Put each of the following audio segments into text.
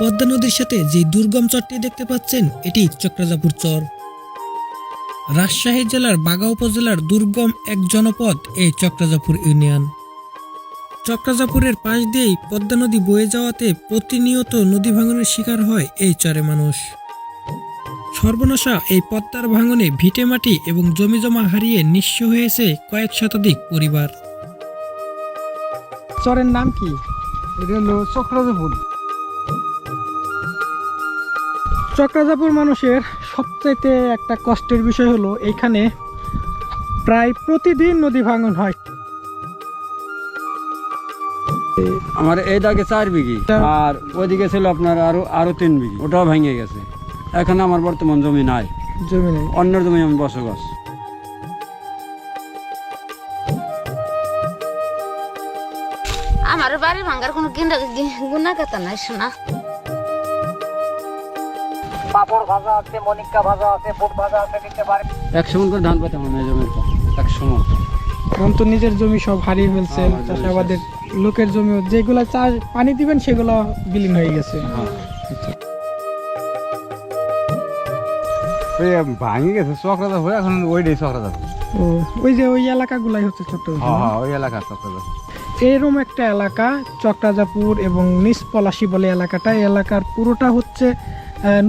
পদ্মা নদীর সাথে যে দুর্গম চরটি দেখতে পাচ্ছেন, এটি চক্রাজাপুর চর। রাজশাহী জেলার বাগা উপজেলার দুর্গম এক জনপদ এই চক্রাজাপুর ইউনিয়ন। চক্রাজাপুরের পাশ দিয়েই পদ্মা নদী বয়ে যাওয়াতে প্রতিনিয়ত নদী ভাঙনের শিকার হয় এই চরে মানুষ। সর্বনাশা এই পদ্মার ভাঙনে ভিটেমাটি এবং জমি জমা হারিয়ে নিঃস্ব হয়েছে কয়েক শতাধিক পরিবার। চরের নাম কি? এটা হলো চক্রাজাপুর। চক্রাজাপুর মানুষের সবচাইতে একটা কষ্টের বিষয় হলো এইখানে প্রায় প্রতিদিন নদী ভাঙন হয়। আমার এই দাগে চার বিঘি আর ওইদিকে ছিল আপনার আরও আরও তিন বিঘি ওটাও ভেঙে গেছে। এখানে আমার বর্তমান জমি নাই। জমি নেই। অন্যের জমি আমি বসবাস। আমার বাড়ি ভাঙ্গার কোনো গুণা কথা নাই শোনা একশো মন করে ধান পেতাম আমি এই একশো মন এখন তো নিজের জমি সব হারিয়ে আমার জমি চাষাবাদের লোকের জমি যেগুলো চাষ পানি দিবেন সেগুলো বিলীন হয়ে গেছে। হ্যাঁ। ভাঙি গেছে চক্রাদা হয়ে এখন ওইটাই চক্রাদা ও ওই যে ওই এলাকাগুলাই হচ্ছে ছোট্ট হ্যাঁ হ্যাঁ ওই এলাকা চক্রাদা এরকম একটা এলাকা চক্রাজাপুর এবং নিচ পলাশি বলে এলাকাটা এই এলাকার পুরোটা হচ্ছে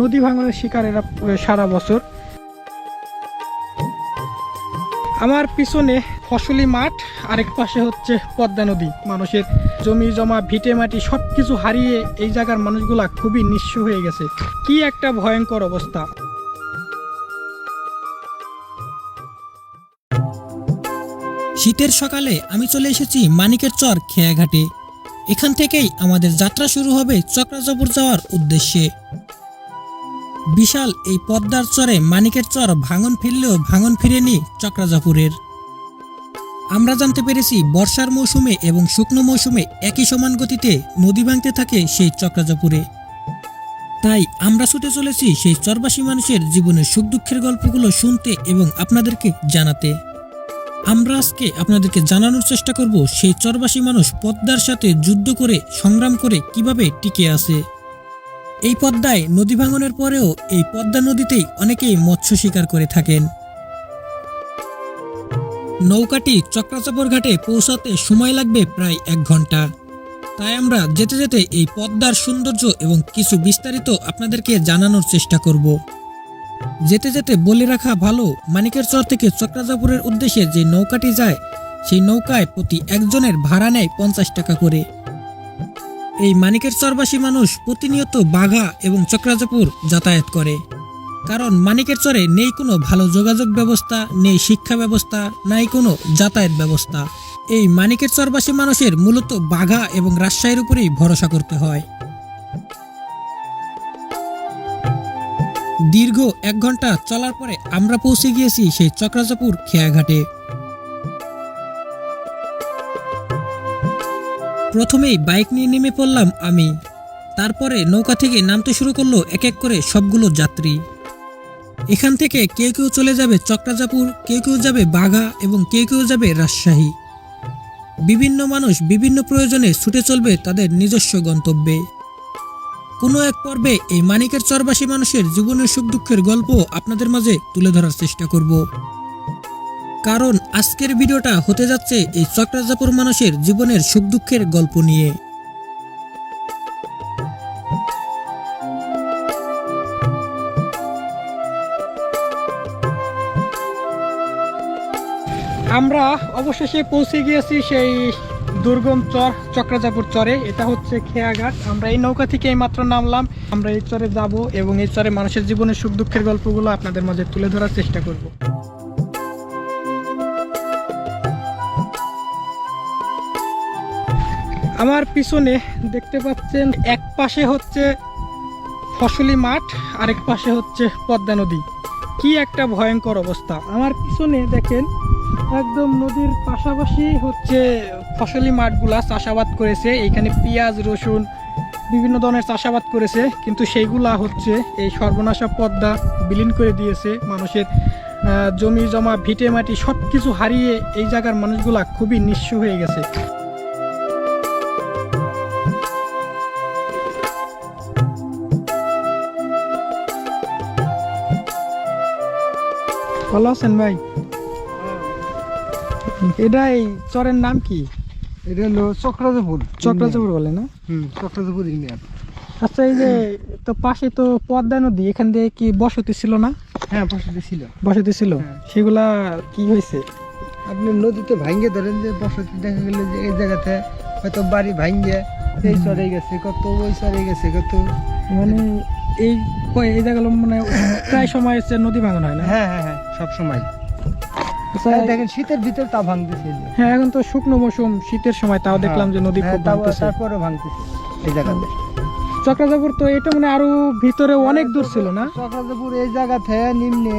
নদী ভাঙনের শিকার এরা সারা বছর। আমার পিছনে ফসলি মাঠ, আরেক পাশে হচ্ছে পদ্মা নদী। মানুষের জমি, জমা, ভিটে, মাটি সব কিছু হারিয়ে এই জায়গার মানুষগুলা খুবই নিঃস্ব হয়ে গেছে। কি একটা ভয়ঙ্কর অবস্থা। শীতের সকালে আমি চলে এসেছি মানিকের চর খেয়াঘাটে। এখান থেকেই আমাদের যাত্রা শুরু হবে চক্রাজাপুর যাওয়ার উদ্দেশ্যে। বিশাল এই পদ্মার চরে মানিকের চর ভাঙন ফিরলেও ভাঙন ফিরেনি চক্রাজাপুরের। আমরা জানতে পেরেছি বর্ষার মৌসুমে এবং শুকনো মৌসুমে একই সমান গতিতে নদী ভাঙতে থাকে সেই চক্রাজাপুরে। তাই আমরা ছুটে চলেছি সেই চরবাসী মানুষের জীবনের সুখ দুঃখের গল্পগুলো শুনতে এবং আপনাদেরকে জানাতে। আমরা আজকে আপনাদেরকে জানানোর চেষ্টা করব সেই চরবাসী মানুষ পদ্মার সাথে যুদ্ধ করে, সংগ্রাম করে কীভাবে টিকে আছে। এই পদ্মায় নদী ভাঙনের পরেও এই পদ্মা নদীতেই অনেকেই মৎস্য শিকার করে থাকেন। নৌকাটি চক্রাচাপর ঘাটে পৌঁছাতে সময় লাগবে প্রায় এক ঘণ্টা। তাই আমরা যেতে যেতে এই পদ্মার সৌন্দর্য এবং কিছু বিস্তারিত আপনাদেরকে জানানোর চেষ্টা করব। যেতে যেতে বলে রাখা ভালো, মানিকের চর থেকে চক্রাজাপুরের উদ্দেশ্যে যে নৌকাটি যায়, সেই নৌকায় প্রতি একজনের ভাড়া নেয় পঞ্চাশ টাকা করে। এই মানিকের চরবাসী মানুষ প্রতিনিয়ত বাঘা এবং চক্রাজাপুর যাতায়াত করে। কারণ মানিকের চরে নেই কোনো ভালো যোগাযোগ ব্যবস্থা, নেই শিক্ষা ব্যবস্থা, নাই কোনো যাতায়াত ব্যবস্থা। এই মানিকের চরবাসী মানুষের মূলত বাঘা এবং রাজশাহীর উপরেই ভরসা করতে হয়। দীর্ঘ এক ঘণ্টা চলার পরে আমরা পৌঁছে গিয়েছি সেই চক্রাজাপুর খেয়াঘাটে। প্রথমেই বাইক নিয়ে নেমে পড়লাম আমি। তারপরে নৌকা থেকে নামতে শুরু করল এক এক করে সবগুলো যাত্রী। এখান থেকে কেউ কেউ চলে যাবে চক্রাজাপুর, কেউ কেউ যাবে বাঘা এবং কেউ কেউ যাবে রাজশাহী। বিভিন্ন মানুষ বিভিন্ন প্রয়োজনে ছুটে চলবে তাদের নিজস্ব গন্তব্যে। কোনো এক পর্বে এই মানিকের চরবাসী মানুষের জীবনের সুখ দুঃখের গল্প আপনাদের মাঝে তুলে ধরার চেষ্টা করব। কারণ আজকের ভিডিওটা হতে যাচ্ছে এই চক্রাজাপুর মানুষের জীবনের সুখ দুঃখের গল্প নিয়ে। আমরা অবশেষে পৌঁছে গিয়েছি সেই দুর্গম চর, চক্রাজাপুর চরে। এটা হচ্ছে খেয়াঘাট। আমরা এই নৌকা থেকে এই মাত্র নামলাম। আমরা এই চরে যাব এবং এই চরে মানুষের জীবনের সুখ দুঃখের গল্পগুলো আপনাদের মাঝে তুলে ধরার চেষ্টা করব। আমার পিছনে দেখতে পাচ্ছেন, এক পাশে হচ্ছে ফসলি মাঠ, আরেক পাশে হচ্ছে পদ্মা নদী। কি একটা ভয়ঙ্কর অবস্থা। আমার পিছনে দেখেন, একদম নদীর পাশাপাশি হচ্ছে ফসলি মাঠগুলা চাষাবাদ করেছে। এইখানে পেঁয়াজ, রসুন, বিভিন্ন ধরনের চাষাবাদ করেছে। কিন্তু সেইগুলা হচ্ছে এই সর্বনাশা পদ্মা বিলীন করে দিয়েছে। মানুষের জমি জমা, ভিটে মাটি সব কিছু হারিয়ে এই জায়গার মানুষগুলা খুবই নিঃস্ব হয়ে গেছে। ভালো আছেন ভাই। এটা এই চরের নাম কি? এটা হলো চক্রাজপুর। চক্রাচপুর বলে না? হুম চক্রাজপুর ইউনিয়ন। আচ্ছা এই যে তো পাশে তো পদ্মা নদী এখান দিয়ে কি বসতি ছিল না? হ্যাঁ পাশে ছিল। বসতি ছিল? সেগুলা কি হয়েছে? আপনি নদীতে ভাঙ্গে ধরেন যে বসতি দেখা গেল যে এই জায়গাতে হয়তো বাড়ি ভাঙ্গে এই চরে গেছে কত ওই চরে গেছে কত মানে এই এই জায়গাগুলো মানে প্রায় সময় হচ্ছে নদী ভাঙন হয় না? হ্যাঁ হ্যাঁ হ্যাঁ সব সময়। আচ্ছা, দেখেন শীতের ভিতর তা ভাঙতেছে হ্যাঁ এখন তো শুকনো মৌসুম শীতের সময় তাও দেখলাম যে নদী খুব ভাঙতেছে। তারপরে ভাঙতেছে এই জায়গাতে। চক্রাজাপুর তো এটা মানে আরও ভিতরে অনেক দূর ছিল না? চক্রাজপুর এই জায়গা থেকে নিম্নে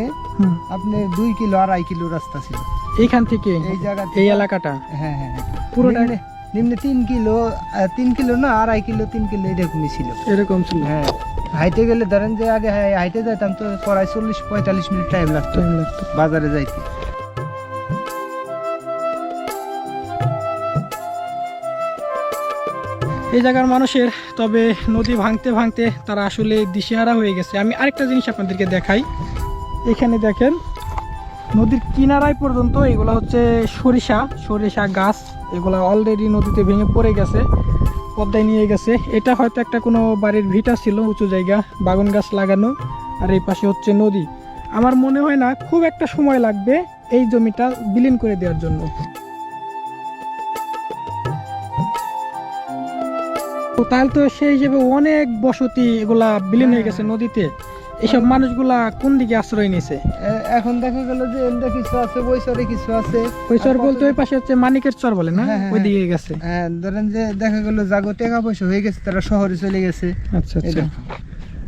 আপনি দুই কিলো আড়াই কিলো রাস্তা ছিল। এইখান থেকে এই জায়গা এই এলাকাটা? হ্যাঁ হ্যাঁ হ্যাঁ। পুরোটা নিম্নে তিন কিলো তিন কিলো না আড়াই কিলো তিন কিলো এরকমই ছিল। এরকম ছিল। হ্যাঁ। হাইটে গেলে ধরেন যে আগে হাই- হাইটে যাইতাম তো প্রায় চল্লিশ পঁয়তাল্লিশ মিনিট টাইম লাগতো। লাগতো। বাজারে যাইতে। এই জায়গার মানুষের তবে নদী ভাঙতে ভাঙতে তারা আসলে দিশেহারা হয়ে গেছে। আমি আরেকটা জিনিস আপনাদেরকে দেখাই। এখানে দেখেন নদীর কিনারায় পর্যন্ত এগুলো হচ্ছে সরিষা সরিষা গাছ এগুলো অলরেডি নদীতে ভেঙে পড়ে গেছে। পদ্মায় নিয়ে গেছে। এটা হয়তো একটা কোনো বাড়ির ভিটা ছিল, উঁচু জায়গা, বাগান গাছ লাগানো, আর এই পাশে হচ্ছে নদী। আমার মনে হয় না, খুব একটা সময় লাগবে এই জমিটা বিলীন করে দেওয়ার জন্য। তাহলে তো সেই হিসেবে অনেক বসতি এগুলা বিলীন হয়ে গেছে নদীতে। এইসব মানুষগুলা কোন দিকে আশ্রয় নিয়েছে এ- এখন দেখা গেল যে এমনি কিছু আছে চরে কিছু আছে। আর বলতে ওই পাশে হচ্ছে মানিকের চর বলে না? হ্যাঁ, হ্যাঁ, ওই দিকে গেছে। হ্যাঁ ধরেন যে দেখা গেল জাগো টাকা পয়সা হয়ে গেছে তারা শহরে চলে গেছে। আচ্ছা আচ্ছা।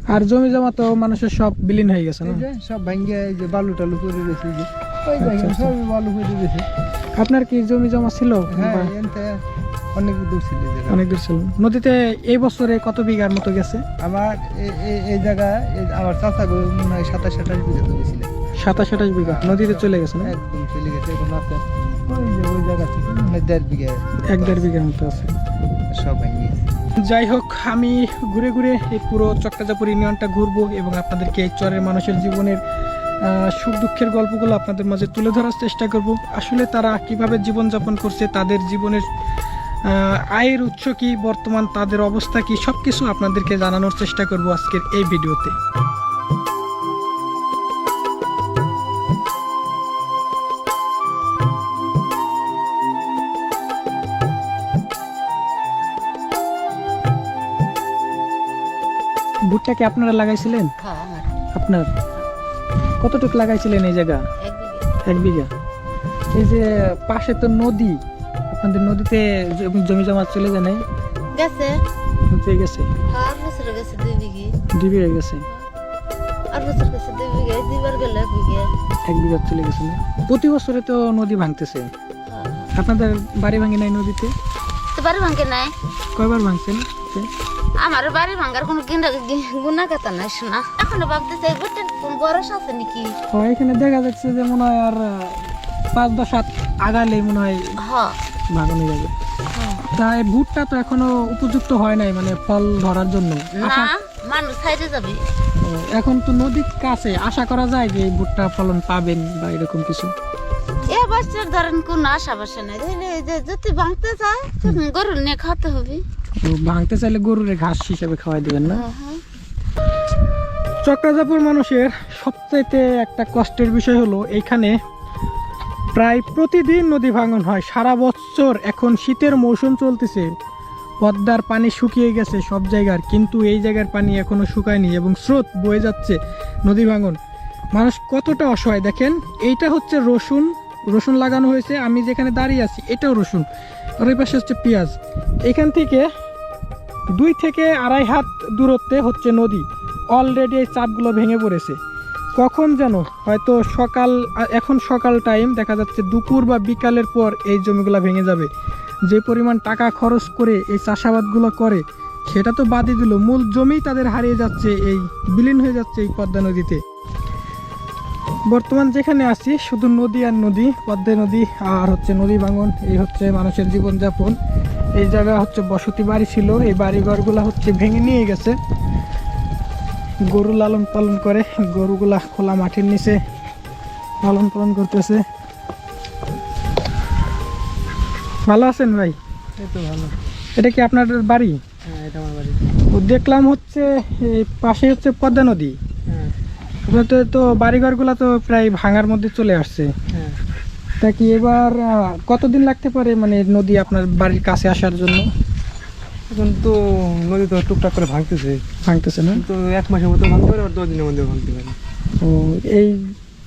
আর জমি জমা তো মানুষের সব বিলীন হয়ে গেছে না? সব ভাঙ্গে এই যে বালু টালু করে রয়েছে যে। ওই আচ্ছা, দেখেন আচ্ছা। বালু করে রয়েছে আপনার কি জমি জমা ছিল? হ্যাঁ অনেক দূর ছিল অনেক দূর ছিল। নদীতে এই বছরে কত বিঘার মতো গেছে? আমার এই জায়গা আমার চাচা মনে হয় সাতাশ আঠাশ বিঘা জমি ছিল সাতাশ আঠাশ বিঘা। নদীতে চলে গেছে না? একদম চলে গেছে এখন আছে ওই জায়গা থেকে দেড় বিঘা এক দেড় বিঘার মতো আছে। সব ভেঙে যাই হোক আমি ঘুরে ঘুরে এই পুরো চক্কাজাপুর ইউনিয়নটা ঘুরবো এবং আপনাদেরকে এই চরের মানুষের জীবনের সুখ দুঃখের গল্পগুলো আপনাদের মাঝে তুলে ধরার চেষ্টা করব। আসলে তারা কীভাবে জীবনযাপন করছে তাদের জীবনের আয়ের উৎস কি বর্তমান তাদের অবস্থা কি সব কিছু আপনাদেরকে জানানোর চেষ্টা করব আজকের এই ভিডিওতে। ভুট্টা কি আপনারা লাগাইছিলেন? হ্যাঁ আপনার? কতটুকু লাগাইছিলেন এই জায়গা? এক এক বিঘা। এই যে পাশে তো নদী। আপনাদের নদীতে জমি- জমি চলে যায় নাই। গেছে? হয়ে গেছে। আর বছর গেছে দুই বিঘে। দুই বিঘা গেছে। আর বছর গেছে দুই বিঘে দুইবার গেল এক বিঘে। এক বিঘা চলে গেছে না? প্রতি বছরে তো নদী ভাঙতেছে। হ্যাঁ। আপনাদের বাড়ি ভাঙে নাই নদীতে? তো বাড়ি ভাঙ্গে নাই। কয়বার ভাঙছেন? আমার বাড়ি ভাঙার কোনো গুণা কথা নাই শোনা। এখনও ভাবতে চাই বুঝছেন কোন বরস আছে নাকি? এখানে দেখা যাচ্ছে যে মনে হয় আর পাঁচ দশ হাত আগালে মনে হয় হ্যাঁ। ভাঙানো যাবে। তাই ভুট্টা তো এখনও উপযুক্ত হয় নাই মানে ফল ধরার জন্য। মানুষ যাবে। এখন তো নদীর কাছে। আশা করা যায় যে ভুট্টা ফলন পাবেন বা এরকম কিছু। এ বছর ধরেন কোন আশা বাসা নাই। যদি ভাঙতে যায় তো গরু নিয়ে খাতে হবে। ভাঙতে চাইলে গরুর ঘাস হিসেবে খাওয়াই দিবেন না? হ্যাঁ, হ্যাঁ। চক্রাজাপুর মানুষের সবচাইতে একটা কষ্টের বিষয় হলো এইখানে প্রায় প্রতিদিন নদী ভাঙন হয়। সারা বছর এখন শীতের মৌসুম চলতেছে। পদ্মার পানি শুকিয়ে গেছে সব জায়গার, কিন্তু এই জায়গার পানি এখনও শুকায়নি এবং স্রোত বয়ে যাচ্ছে নদী ভাঙন। মানুষ কতটা অসহায় দেখেন? এইটা হচ্ছে রসুন। রসুন লাগানো হয়েছে, আমি যেখানে দাঁড়িয়ে আছি এটাও রসুন। আর ওই পাশে হচ্ছে পেঁয়াজ। এখান থেকে দুই থেকে আড়াই হাত দূরত্বে হচ্ছে নদী। অলরেডি এই চাপগুলো ভেঙে পড়েছে। কখন যেন? হয়তো সকাল এখন সকাল টাইম দেখা যাচ্ছে দুপুর বা বিকালের পর এই জমিগুলো ভেঙে যাবে। যে পরিমাণ টাকা খরচ করে এই চাষাবাদগুলো করে, সেটা তো বাদই দিল। মূল জমি তাদের হারিয়ে যাচ্ছে, এই বিলীন হয়ে যাচ্ছে এই পদ্মা নদীতে। বর্তমান যেখানে আছি, শুধু নদী আর নদী, পদ্মা নদী আর হচ্ছে নদী ভাঙন, এই হচ্ছে মানুষের জীবনযাপন। এই জায়গা হচ্ছে বসতি বাড়ি ছিল, এই বাড়িঘরগুলো হচ্ছে ভেঙে নিয়ে গেছে। গরু লালন পালন করে গরুগুলা খোলা মাঠের নিচে লালন পালন করতেছে। ভালো আছেন ভাই? তো ভালো। এটা কি আপনার বাড়ি? হ্যাঁ এটা আমার বাড়ি। দেখলাম হচ্ছে এই পাশে হচ্ছে পদ্মা নদী। হ্যাঁ। তো বাড়িঘরগুলো তো প্রায় ভাঙার মধ্যে চলে আসছে। হ্যাঁ। তা কি এবার কতদিন লাগতে পারে মানে নদী আপনার বাড়ির কাছে আসার জন্য? এখন তো নদী তো টুকটাক করে ভাঙতেছে। ভাঙতেছে না? তো এক মাসের মতো ভাঙতে পারে আর দশ দিনের মধ্যে ভাঙতে পারে। ও এই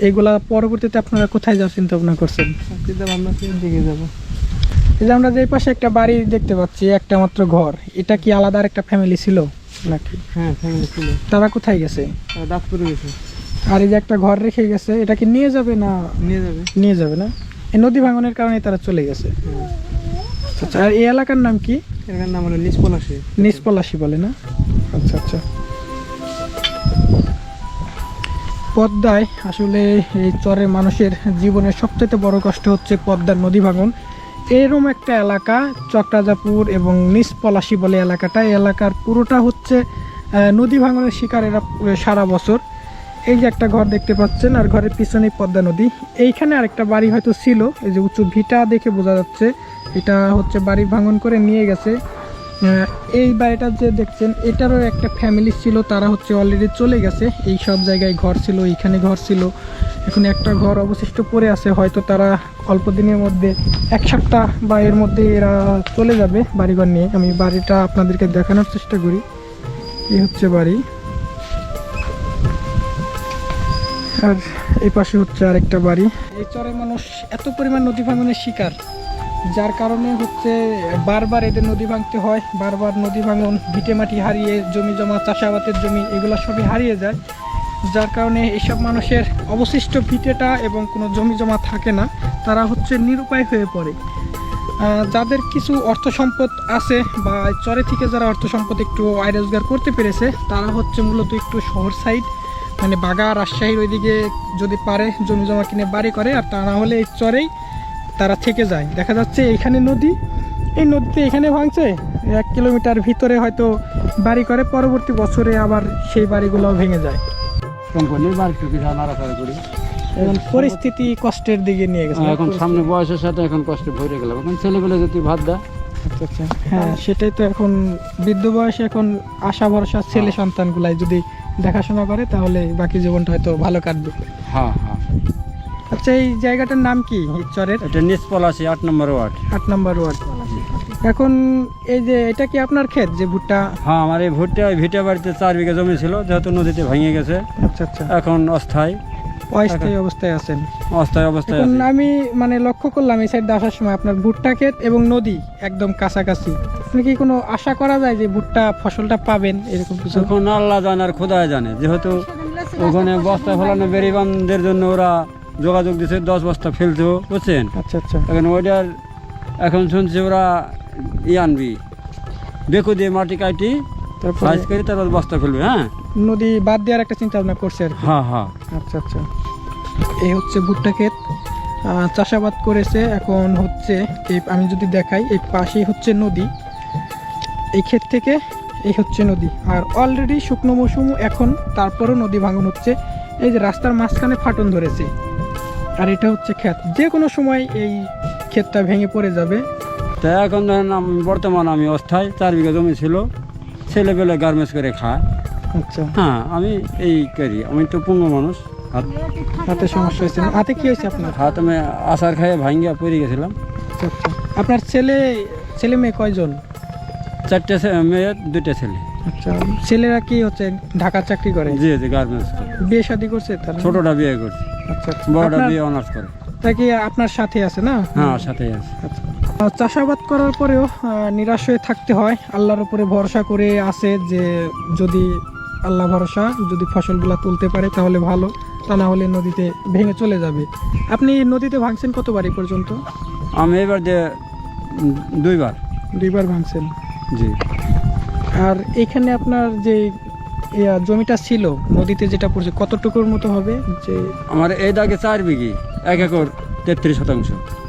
এইগুলা পরবর্তীতে আপনারা কোথায় যাওয়ার চিন্তা ভাবনা করছেন? চিন্তা ভাবনা দিকে যাব। এই যে আমরা যে পাশে একটা বাড়ি দেখতে পাচ্ছি একটা মাত্র ঘর এটা কি আলাদা আর একটা ফ্যামিলি ছিল নাকি? হ্যাঁ ফ্যামিলি ছিল। তারা কোথায় গেছে? দাঁতপুরে গেছে। আর এই যে একটা ঘর রেখে গেছে এটা কি নিয়ে যাবে না নিয়ে যাবে। নিয়ে যাবে না? এই নদী ভাঙনের কারণে তারা চলে গেছে। হ্যাঁ। আচ্ছা। আর এই এলাকার নাম কি? এখানে নাম হলো নিষ্পল আসে নিষ্পলাশি বলে না? আচ্ছা আচ্ছা। পদ্মায় আসলে এই চরের মানুষের জীবনের সবচেয়ে বড় কষ্ট হচ্ছে পদ্মার নদী ভাঙন। এরকম একটা এলাকা চক্রাজাপুর এবং নিষ্পলাশি বলে এলাকাটা। এই এলাকার পুরোটা হচ্ছে নদী ভাঙনের শিকার এরা সারা বছর। এই যে একটা ঘর দেখতে পাচ্ছেন আর ঘরের পিছনেই পদ্মা নদী। এইখানে আরেকটা বাড়ি হয়তো ছিল এই যে উঁচু ভিটা দেখে বোঝা যাচ্ছে। এটা হচ্ছে বাড়ি ভাঙন করে নিয়ে গেছে। এই বাড়িটা যে দেখছেন, এটারও একটা ফ্যামিলি ছিল, তারা হচ্ছে অলরেডি চলে গেছে। এই সব জায়গায় ঘর ছিল, এইখানে ঘর ছিল। এখন একটা ঘর অবশিষ্ট পড়ে আছে, হয়তো তারা অল্প দিনের মধ্যে, এক সপ্তাহ বা এর মধ্যে এরা চলে যাবে বাড়িঘর নিয়ে। আমি বাড়িটা আপনাদেরকে দেখানোর চেষ্টা করি। এই হচ্ছে বাড়ি। আর এই পাশে হচ্ছে আরেকটা বাড়ি। এই চরে মানুষ এত পরিমাণ নদী ভাঙনের শিকার। যার কারণে হচ্ছে বারবার এদের নদী ভাঙতে হয়, বারবার নদী ভাঙন, ভিটে মাটি হারিয়ে, জমি জমা, চাষাবাদের জমি, এগুলো সবই হারিয়ে যায়। যার কারণে এইসব মানুষের অবশিষ্ট ভিটেটা এবং কোনো জমি জমা থাকে না, তারা হচ্ছে নিরুপায় হয়ে পড়ে। যাদের কিছু অর্থ সম্পদ আছে বা চরে থেকে যারা অর্থ সম্পদ একটু আয় রোজগার করতে পেরেছে, তারা হচ্ছে মূলত একটু শহর সাইড মানে বাগা রাজশাহীর ওইদিকে যদি পারে, জমি জমা কিনে বাড়ি করে, আর তা না হলে এই চরেই তারা থেকে যায়। দেখা যাচ্ছে এইখানে নদী এই নদীতে এখানে ভাঙছে। এক কিলোমিটার ভিতরে হয়তো বাড়ি করে পরবর্তী বছরে আবার সেই বাড়িগুলো ভেঙে যায়। এখন পরিস্থিতি কষ্টের দিকে নিয়ে গেছে। এখন সামনে বয়সের সাথে এখন কষ্টে ভরে গেলাম। এখন ছেলেবেলে যদি ভাত দেয়। আচ্ছা আচ্ছা। হ্যাঁ সেটাই তো এখন বৃদ্ধ বয়সে এখন আশা ভরসা ছেলে সন্তানগুলাই যদি দেখাশোনা করে তাহলে বাকি জীবনটা হয়তো ভালো কাটবে। হ্যাঁ হ্যাঁ। আচ্ছা এই জায়গাটার নাম কি? এই চরের এটা নিষ্পলাশি আট নম্বর ওয়ার্ড। আট নম্বর ওয়ার্ড। এখন এই যে এটা কি আপনার ক্ষেত যে ভুট্টা? হ্যাঁ আমার এই ভুট্টা ওই ভিটা বাড়িতে চার বিঘা জমি ছিল যেহেতু নদীতে ভেঙে গেছে। আচ্ছা আচ্ছা। এখন অস্থায়ী। অস্থায়ী অবস্থায় আছেন। অস্থায়ী অবস্থায় এখন আমি মানে লক্ষ্য করলাম এই সাইড আসার সময় আপনার ভুট্টা ক্ষেত এবং নদী একদম কাছাকাছি। আপনি কি কোনো আশা করা যায় যে ভুট্টা ফসলটা পাবেন এরকম কিছু? এখন আল্লাহ জানে আর খোদায় জানে। যেহেতু ওখানে বস্তা ফলানো বেরিবানদের জন্য ওরা যোগাযোগ দিচ্ছে দশ বস্তা ফেলছে বুঝছেন? আচ্ছা আচ্ছা। এখন ওইটার এখন শুনছি ওরা ই আনবি বেকু দিয়ে মাটি কাটি সাইজ করে তারপর বস্তা ফেলবে হ্যাঁ? নদী বাদ দেওয়ার একটা চিন্তা ভাবনা করছে আর হ্যাঁ হ্যাঁ। আচ্ছা আচ্ছা। এই হচ্ছে ভুট্টা ক্ষেত। চাষাবাদ করেছে এখন হচ্ছে এই আমি যদি দেখাই এই পাশেই হচ্ছে নদী। এই ক্ষেত থেকে এই হচ্ছে নদী। আর অলরেডি শুকনো মৌসুম এখন তারপরও নদী ভাঙন হচ্ছে। এই যে রাস্তার মাঝখানে ফাটন ধরেছে। আর এটা হচ্ছে ক্ষেত। যে কোনো সময় এই ক্ষেতটা ভেঙে পড়ে যাবে। তা এখন ধরেন বর্তমান আমি অস্থায়ী চার বিঘা জমি ছিল। ছেলেবেলে গার্মেন্টস করে খায়। আচ্ছা। হ্যাঁ আমি এই করি। আমি তো পুঙ্গ মানুষ। হাত হাতে সমস্যা হয়েছে? হাতে কি হয়েছে আপনার? হাত আমি আচার খাইয়ে ভাঙ্গিয়া পড়ে গেছিলাম। আচ্ছা আচ্ছা। আপনার ছেলে ছেলে মেয়ে কয়জন? চারটে মেয়ে দুইটা ছেলে। আচ্ছা ছেলেরা কি হচ্ছে ঢাকা চাকরি করে? জি জি গার্মেন্টস বিয়ে শাদী করছে তারা ছোটটা বিয়ে করছে। আচ্ছা আচ্ছা। বড়টা আপনার- অনার্স করে। তা কি আপনার সাথে আছে না? হ্যাঁ সাথে আছে। আচ্ছা। চাষাবাদ করার পরেও নিরাশ হয়ে থাকতে হয়। আল্লাহর উপরে ভরসা করে আছে যে যদি আল্লাহ ভরসা যদি ফসলগুলো তুলতে পারে তাহলে ভালো তা না হলে নদীতে ভেঙে চলে যাবে। আপনি নদীতে ভাঙছেন কতবার এই পর্যন্ত? আমি এবার যে দুইবার। দুইবার ভাঙছেন। জি। আর এখানে আপনার যে জমিটা ছিল নদীতে যেটা পড়ছে কতটুকুর মতো হবে? যে আমার এই দাগে চার বিঘি এক একর তেত্রিশ শতাংশ।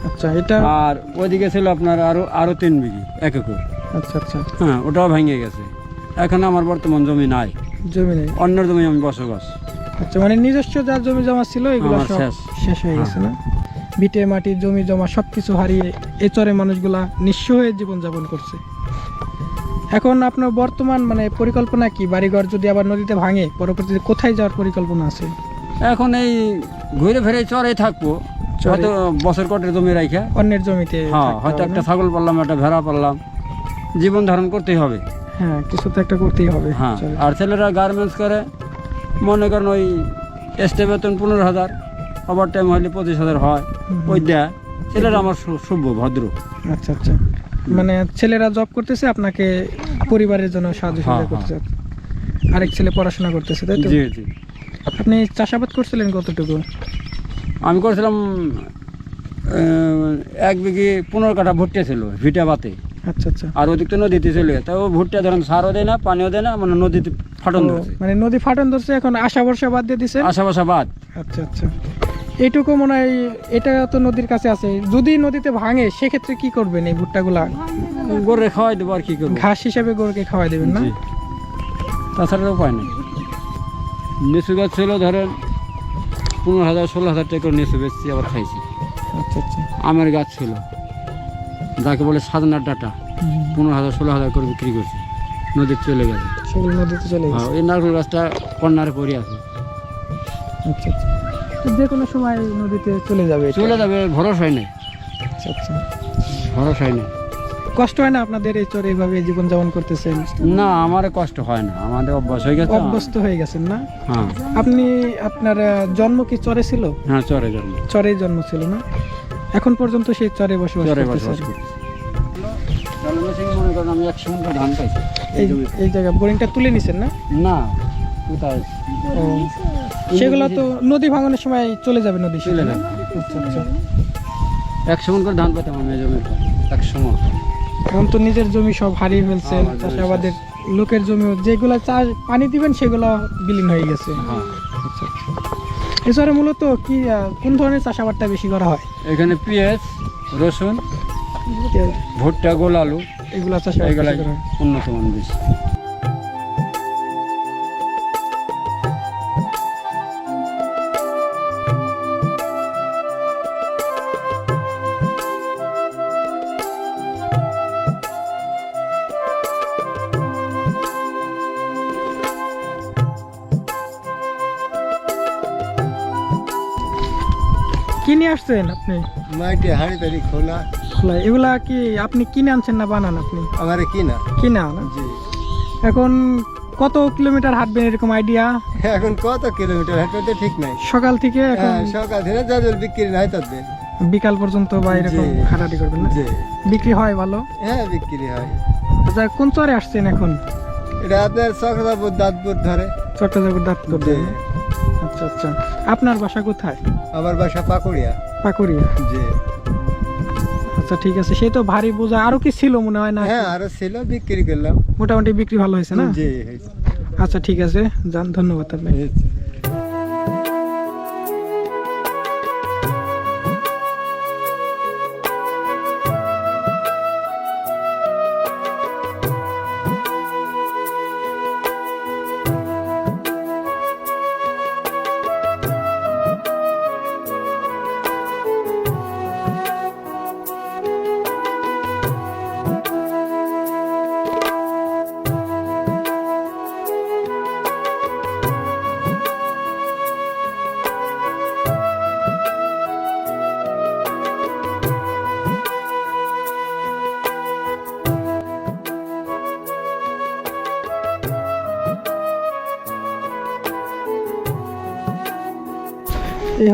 আচ্ছা এটা আর ওইদিকে ছিল আপনার আরও আরও তিন বিঘি এক একর। আচ্ছা আচ্ছা। হ্যাঁ ওটাও ভেঙে গেছে। এখন আমার বর্তমান জমি নাই। জমি নেই। অন্যের জমি আমি বসবাস। আচ্ছা মানে নিজস্ব যার জমি জমা ছিল এগুলো শেষ। শেষ হয়ে গেছে না? ভিটে মাটি জমি জমা সবকিছু হারিয়ে এ চরে মানুষগুলা নিঃস্ব হয়ে জীবনযাপন করছে। এখন আপনার বর্তমান মানে পরিকল্পনা কি? বাড়িঘর যদি আবার নদীতে ভাঙে পরবর্তীতে কোথায় যাওয়ার পরিকল্পনা আছে? এখন এই ঘুরে ফিরে চরে থাকব। হয়তো বছর কটের জমি রাখা অন্যের জমিতে হ্যাঁ হয়তো একটা ছাগল পারলাম একটা ভেড়া পারলাম জীবন ধারণ করতেই হবে। হ্যাঁ কিছু তো একটা করতেই হবে। হ্যাঁ আর ছেলেরা গার্মেন্টস করে মনে করেন ওই স্টে বেতন পনেরো হাজার ওভার টাইম হলে পঁচিশ হাজার হয়। ওই দেয় ছেলেরা আমার সভ্য ভদ্র। আচ্ছা আচ্ছা। মানে ছেলেরা জব করতেছে আপনাকে পরিবারের জন্য সাহায্য হ্যাঁ, সহযোগিতা করতেছে। আরেক ছেলে পড়াশোনা করতেছে তাই তো? জি জি। আপনি চাষাবাদ করছিলেন কতটুকু? আমি করেছিলাম এক বিঘে পনেরো কাঠা ভুট্টা ছিল ভিটা বাতে। আচ্ছা আচ্ছা। আর ওদিক নদীতে চলে গেছে। ও ভুট্টা ধরেন সারও দেয় না পানিও দেয় না মানে নদীতে ফাটন ধরছে। মানে নদী ফাটন ধরছে এখন আশা বর্ষা বাদ দিয়ে দিছে? আশা বর্ষা বাদ। আচ্ছা আচ্ছা। এইটুকু মনে হয় এটা তো নদীর কাছে আছে। যদি নদীতে ভাঙে সেক্ষেত্রে কি করবেন এই ভুট্টাগুলা? গরুরে খাওয়াই দেবো আর কি করব। ঘাস হিসাবে গরুকে খাওয়াই দেবেন না। তাছাড়া উপায় নেই। নিচু গাছ ছিল ধরেন পনেরো হাজার ষোলো হাজার টাকা করে নিচু বেচছি আবার খাইছি। আচ্ছা আচ্ছা। আমের গাছ ছিল। যাকে বলে সাধনার ডাটা পনেরো হাজার ষোলো হাজার করে বিক্রি করছি। নদীতে চলে গেছে। সেগুলো নদীতে চলে গেছে। এই নারকেল গাছটা কন্যারে পড়ে আছে। আচ্ছা আচ্ছা। যে কোনো সময় নদীতে চলে যাবে এটা। চলে যাবে ভরসাই নেই। আচ্ছা আচ্ছা। ভরসাই নেই। কষ্ট হয় না আপনাদের এই চরে এইভাবে জীবনযাপন করতেছেন? না আমার কষ্ট হয় না। আমাদের অভ্যাস হয়ে গেছে। অভ্যস্ত হয়ে গেছেন না? হ্যাঁ। আপনি আপনার আহ, জন্ম কি চরে ছিল? হ্যাঁ চরে জন্ম। চরে জন্ম ছিল না? এখন পর্যন্ত সেই চরে বসবাস চরে করতেছেন? করি তাহলে মনে করেন আমি একশো মন ধান পাইছি। এই এই জায়গা বোরিংটা তুলে নিছেন না? না কোথায়? ও, সেগুলো তো নদী ভাঙনের সময় চলে যাবে নদী চলে। যাবে। আচ্ছা আচ্ছা। একশো মন করে ধান পেতাম আমি জমির একশো মন। এখন তো নিজের জমি সব হারিয়ে ফেলছেন জমি চাষাবাদের লোকের জমি যেগুলো চাষ পানি দিবেন সেগুলো বিলীন হয়ে গেছে। হ্যাঁ। আচ্ছা এছাড়া মূলত কি কোন ধরনের চাষাবাদটা বেশি করা হয়? এখানে পেঁয়াজ রসুন ভুট্টা গোল আলু এগুলা চাষাবাদ বেশি এগুলাই উন্নত মান বেশি। কি আপনি। মাটি হাঁড়ি টাড়ি খোলা। খোলা। এগুলা কি আপনি কিনে আনছেন না বানান আপনি? আমার কিনা। কিনা না? জি। এখন কত কিলোমিটার হাঁটবেন এরকম আইডিয়া এখন কত কিলোমিটার হাঁটতে ঠিক নাই। সকাল থেকে এখন হ্যাঁ, সকাল থেকে যাদের বিক্রি নাই তাদের বিকাল পর্যন্ত বা এরকম। হাঁটাহাঁটি করবেন না? জি। বিক্রি হয় ভালো? হ্যাঁ বিক্রি হয়। আচ্ছা কোন চরে আসছেন এখন? এটা আপনার চক্রাপুর দাঁতপুর ধরে। চট্টগ্রামের দাঁত করতে জি। আচ্ছা আচ্ছা। আপনার বাসা কোথায়? আমার বাসা পাকুড়িয়া। পাকুড়িয়া? জি। আচ্ছা ঠিক আছে। সে তো ভারী বোঝা। আরও কি ছিল মনে হয় না? হ্যাঁ আরও ছিল বিক্রি করলাম। মোটামুটি বিক্রি ভালো হয়েছে না? জি আচ্ছা ঠিক আছে। যান ধন্যবাদ আপনাকে।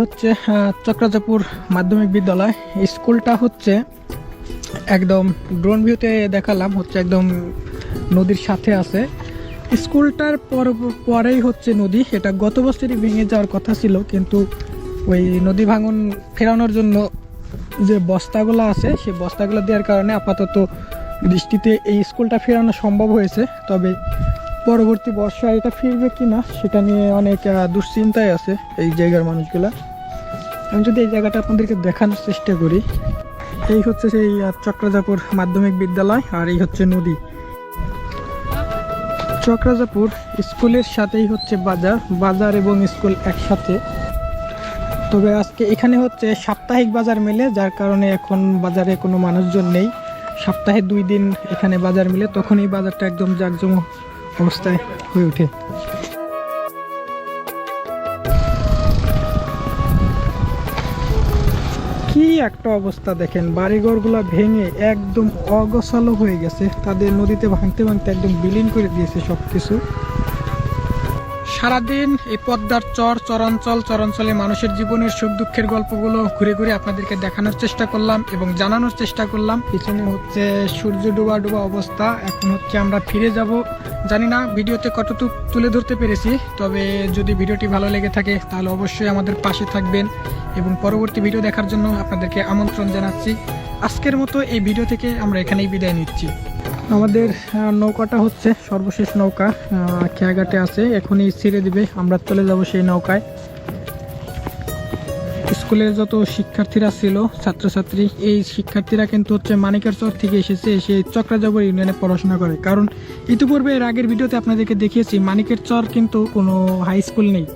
হচ্ছে চক্রাজাপুর মাধ্যমিক বিদ্যালয়। স্কুলটা হচ্ছে একদম ড্রোন ভিউতে দেখালাম, হচ্ছে একদম নদীর সাথে আছে। স্কুলটার পর, পরেই হচ্ছে নদী। এটা গত বছরই ভেঙে যাওয়ার কথা ছিল, কিন্তু ওই নদী ভাঙন ফেরানোর জন্য যে বস্তাগুলো আছে, সেই বস্তাগুলো দেওয়ার কারণে আপাতত বৃষ্টিতে এই স্কুলটা ফেরানো সম্ভব হয়েছে। তবে পরবর্তী বর্ষায় এটা ফিরবে কি না সেটা নিয়ে অনেক দুশ্চিন্তায় আছে এই জায়গার মানুষগুলা। আমি যদি এই জায়গাটা আপনাদেরকে দেখানোর চেষ্টা করি, এই হচ্ছে সেই চক্রাজাপুর মাধ্যমিক বিদ্যালয় আর এই হচ্ছে নদী। চক্রাজাপুর স্কুলের সাথেই হচ্ছে বাজার বাজার এবং স্কুল একসাথে। তবে আজকে এখানে হচ্ছে সাপ্তাহিক বাজার মেলে, যার কারণে এখন বাজারে কোনো মানুষজন নেই। সপ্তাহে দুই দিন এখানে বাজার মিলে তখন এই বাজারটা একদম জাকজম অবস্থায় হয়ে ওঠে। একটা অবস্থা দেখেন, বাড়িঘরগুলা ভেঙে একদম অগোছালো হয়ে গেছে। তাদের নদীতে ভাঙতে ভাঙতে একদম বিলীন করে দিয়েছে সব কিছু সারাদিন এই পদ্মার চর, চরাঞ্চল চরাঞ্চলে মানুষের জীবনের সুখ দুঃখের গল্পগুলো ঘুরে ঘুরে আপনাদেরকে দেখানোর চেষ্টা করলাম এবং জানানোর চেষ্টা করলাম। পিছনে হচ্ছে সূর্য ডুবা ডোবা অবস্থা, এখন হচ্ছে আমরা ফিরে যাব। জানি না ভিডিওতে কতটুকু তুলে ধরতে পেরেছি, তবে যদি ভিডিওটি ভালো লেগে থাকে তাহলে অবশ্যই আমাদের পাশে থাকবেন এবং পরবর্তী ভিডিও দেখার জন্য আপনাদেরকে আমন্ত্রণ জানাচ্ছি। আজকের মতো এই ভিডিও থেকে আমরা এখানেই বিদায় নিচ্ছি। আমাদের নৌকাটা হচ্ছে সর্বশেষ নৌকা খেয়াঘাটে আছে। এখনই ছেড়ে দিবে। আমরা চলে যাব সেই নৌকায়। স্কুলের যত শিক্ষার্থীরা ছিল, ছাত্রছাত্রী, এই শিক্ষার্থীরা কিন্তু হচ্ছে মানিকের চর থেকে এসেছে, এসে চক্রাজাবর ইউনিয়নে পড়াশোনা করে। কারণ ইতিপূর্বে এর আগের ভিডিওতে আপনাদেরকে দেখিয়েছি, মানিকের চর কিন্তু কোনো হাই স্কুল নেই।